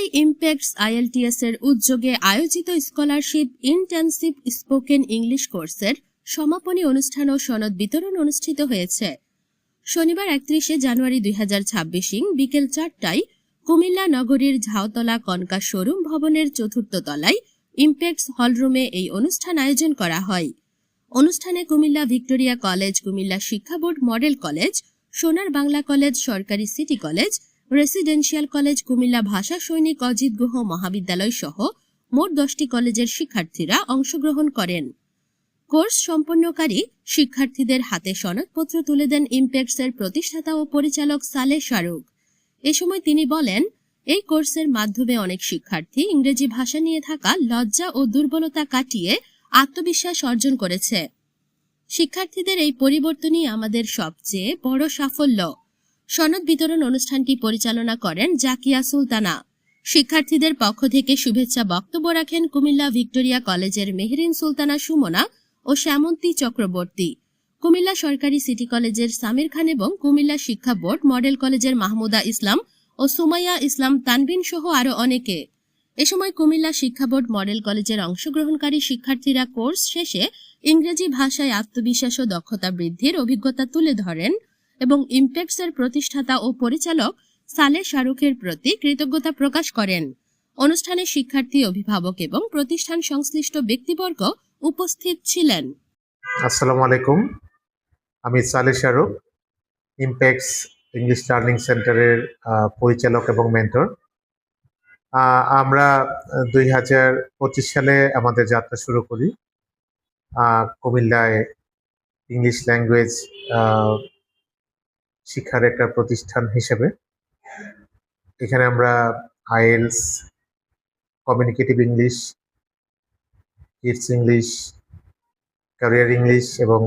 কুমিল্লায় ইমপ্যাক্টস আইএলটিএস এর উদ্যোগে আয়োজিত স্কলারশিপ ইন্টেন্সিভ স্পোকেন ইংলিশ কোর্সের সমাপনী অনুষ্ঠান ও সনদ বিতরণ অনুষ্ঠিত হয়েছে। শনিবার একত্রিশে জানুয়ারি দুই হাজার ছাব্বিশিং বিকেল চারটায় কুমিল্লা নগরীর ঝাউতলা কনকা শোরুম ভবনের চতুর্থ তলায় ইমপ্যাক্টস হলরুমে এই অনুষ্ঠান আয়োজন করা হয়। অনুষ্ঠানে কুমিল্লা ভিক্টোরিয়া কলেজ, কুমিল্লা শিক্ষা board model college Sonar Bangla college, সরকারি city college residential college Comilla ভাষা সৈনিক অজিত গুহ মহাবিদ্যালয় সহ মোট দশটি কলেজের শিক্ষার্থীরা অংশগ্রহণ করেন। কোর্স সম্পন্নকারী শিক্ষার্থীদের হাতে সনদপত্র তুলে দেন ইমপ্যাক্টসের প্রতিষ্ঠাতা ও পরিচালক সালে শাহরুখ। এ সময় তিনি বলেন, এই কোর্সের মাধ্যমে অনেক শিক্ষার্থী ইংরেজি ভাষা নিয়ে থাকা লজ্জা ও দুর্বলতা কাটিয়ে আত্মবিশ্বাস অর্জন করেছে। শিক্ষার্থীদের এই পরিবর্তনই আমাদের সবচেয়ে বড় সাফল্য। সনদ বিতরণ অনুষ্ঠানটি পরিচালনা করেন জাকিয়া সুলতানা। শিক্ষার্থীদের পক্ষ থেকে শুভেচ্ছা বক্তব্য রাখেন কুমিল্লা ভিক্টোরিয়া কলেজের মেহরিন সুলতানা সুমনা ও শ্যামন্তী চক্রবর্তী। কুমিল্লা সরকারি সিটি কলেজের সামির খান এবং কুমিল্লা শিক্ষা বোর্ড মডেল কলেজের মাহমুদা ইসলাম ও সুমাইয়া ইসলাম তানবিন সহ আরও অনেকে। এ সময় কুমিল্লা শিক্ষা বোর্ড মডেল কলেজের অংশগ্রহণকারী শিক্ষার্থীরা কোর্স শেষে ইংরেজি ভাষায় আত্মবিশ্বাস ও দক্ষতা বৃদ্ধির অভিজ্ঞতা তুলে ধরেন। এবং ইমপ্যাক্টসের প্রতিষ্ঠাতা ও পরিচালক সালে শাহরুখের প্রতি কৃতজ্ঞতা প্রকাশ করেন। অনুষ্ঠানে শিক্ষার্থী, অভিভাবক এবং প্রতিষ্ঠান সংশ্লিষ্ট ব্যক্তিবর্গ উপস্থিত ছিলেন। আসসালামু আলাইকুম। আমি সালে শাহরুখ ইমপ্যাক্টস ইংলিশ লার্নিং সেন্টারের পরিচালক এবং মেন্টর আমরা দুই হাজার পঁচিশ সালে আমাদের যাত্রা শুরু করি। কুমিল্লায় ইংলিশ ল্যাঙ্গুয়েজ শিক্ষার একটা প্রতিষ্ঠান হিসেবে। এখানে আমরা IELTS communicative English kids English career English এবং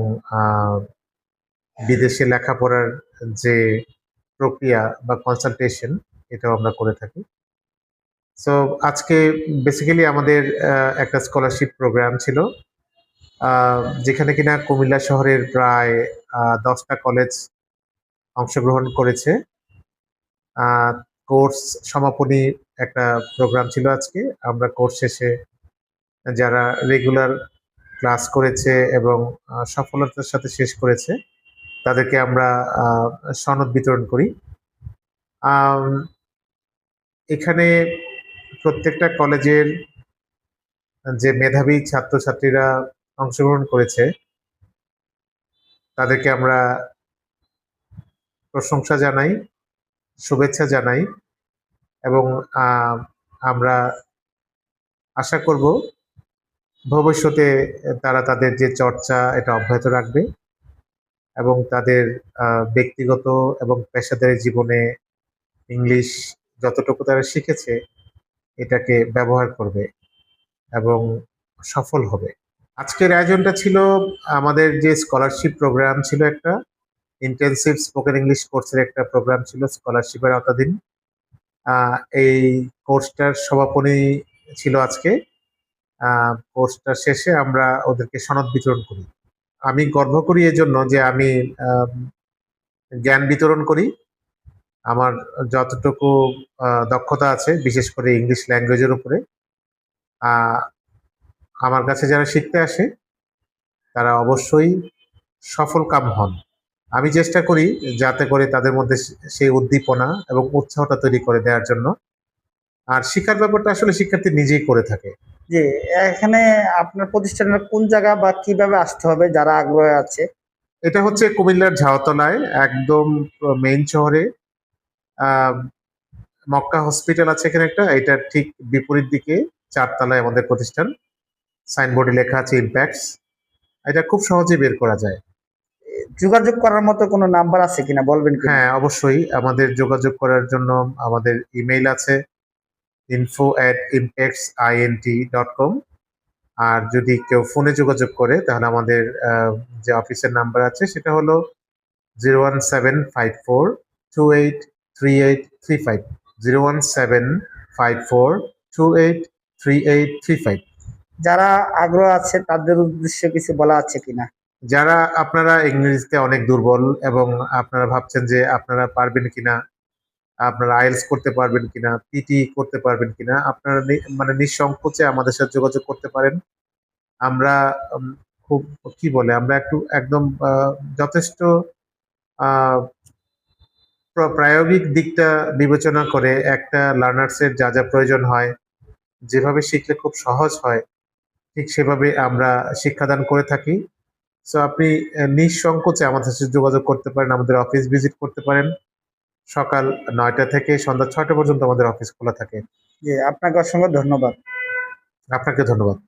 বিদেশে লেখাপড়ার যে প্রক্রিয়া বা কনসালটেশন এটাও আমরা করে থাকি। সো আজকে বেসিক্যালি আমাদের একটা স্কলারশিপ প্রোগ্রাম ছিল যেখানে কিনা কুমিল্লা শহরের প্রায় দশটা কলেজ অংশগ্রহণ করেছে। কোর্স সমাপনী একটা প্রোগ্রাম ছিল আজকে। আমরা কোর্স শেষে যারা রেগুলার ক্লাস করেছে এবং সফলতার সাথে শেষ করেছে, তাদেরকে আমরা সনদ বিতরণ করি। এখানে প্রত্যেকটা কলেজের যে মেধাবী ছাত্রছাত্রীরা অংশগ্রহণ করেছে, তাদেরকে আমরা প্রশংসা জানাই, শুভেচ্ছা জানাই এবং আমরা আশা করব ভবিষ্যতে তারা তাদের যে চর্চা এটা অব্যাহত রাখবে এবং তাদের ব্যক্তিগত এবং পেশাদারী জীবনে ইংলিশ যতটুকু তারা শিখেছে এটাকে ব্যবহার করবে এবং সফল হবে। আজকের আয়োজনটা ছিল আমাদের যে স্কলারশিপ প্রোগ্রাম ছিল একটা ইন্টেন্সিভ স্পোকেন ইংলিশ কোর্সের একটা প্রোগ্রাম ছিল স্কলারশিপের আওতাধীন। এই কোর্সটার সমাপনী ছিল আজকে। কোর্সটা শেষে আমরা ওদেরকে সনদ বিতরণ করি। আমি গর্ব করি এজন্য যে আমি জ্ঞান বিতরণ করি। আমার যতটুকু দক্ষতা আছে, বিশেষ করে ইংলিশ ল্যাঙ্গুয়েজের উপরে আমার কাছে যারা শিখতে আসে, তারা অবশ্যই সফল কাম হন। আমি চেষ্টা করি যাতে করে তাদের মধ্যে সেই উদ্দীপনা এবং উৎসাহটা তৈরি করে দেওয়ার জন্য। আর শিক্ষার ব্যাপারটা আসলে শিক্ষার্থী নিজেই করে থাকে। যে এখানে আপনার প্রতিষ্ঠানের কোন জায়গা বা কীভাবে আসতে হবে যারা আগ্রহ আছে? এটা হচ্ছে কুমিল্লার ঝাউতলায় একদম মেইন শহরে। মক্কা হসপিটাল আছে এখানে একটা এটার ঠিক বিপরীত দিকে চারতলায় আমাদের প্রতিষ্ঠান। সাইনবোর্ডে লেখা আছে ইম্প্যাক্টস। এটা খুব সহজে বের করা যায়। যোগাযোগ করার মতো কোনো নাম্বার আছে কিনা বলবেন কি হ্যাঁ অবশ্যই। আমাদের যোগাযোগ করার জন্য আমাদের ইমেইল আছে info at impacts INT dot com আর যদি কেউ ফোনে যোগাযোগ করে তাহলে আমাদের যে অফিসের নাম্বার আছে সেটা হলো zero one seven five four two eight three eight three five zero one seven five four two eight three eight three five যারা আগ্রহ আছে তাদের উদ্দেশ্যে কিছু বলা আছে কিনা? যারা আপনারা ইংরেজিতে অনেক দুর্বল এবং আপনারা ভাবছেন যে আপনারা পারবেন কিনা, আপনারা আইএলস করতে পারবেন কিনা, পিটি করতে পারবেন কিনা, আপনারা মানে নিঃসংকোচে আমাদের সাথে যোগাযোগ করতে পারেন। আমরা খুব, কি বলে, আমরা একটু একদম যথেষ্ট প্র- প্রায়োগিক দিকটা বিবেচনা করে একটা লার্নার্সের যা যা প্রয়োজন হয়, যেভাবে শিখলে খুব সহজ হয়, ঠিক সেভাবে আমরা শিক্ষাদান করে থাকি। সো আপনি নিঃসংকোচে আমাদের সাথে যোগাযোগ করতে পারেন আমাদের অফিস ভিজিট করতে পারেন। সকাল নয়টা থেকে সন্ধ্যা ছটা পর্যন্ত আমাদের অফিস খোলা থাকে। আপনাকে অসংখ্য ধন্যবাদ। আপনাকে ধন্যবাদ।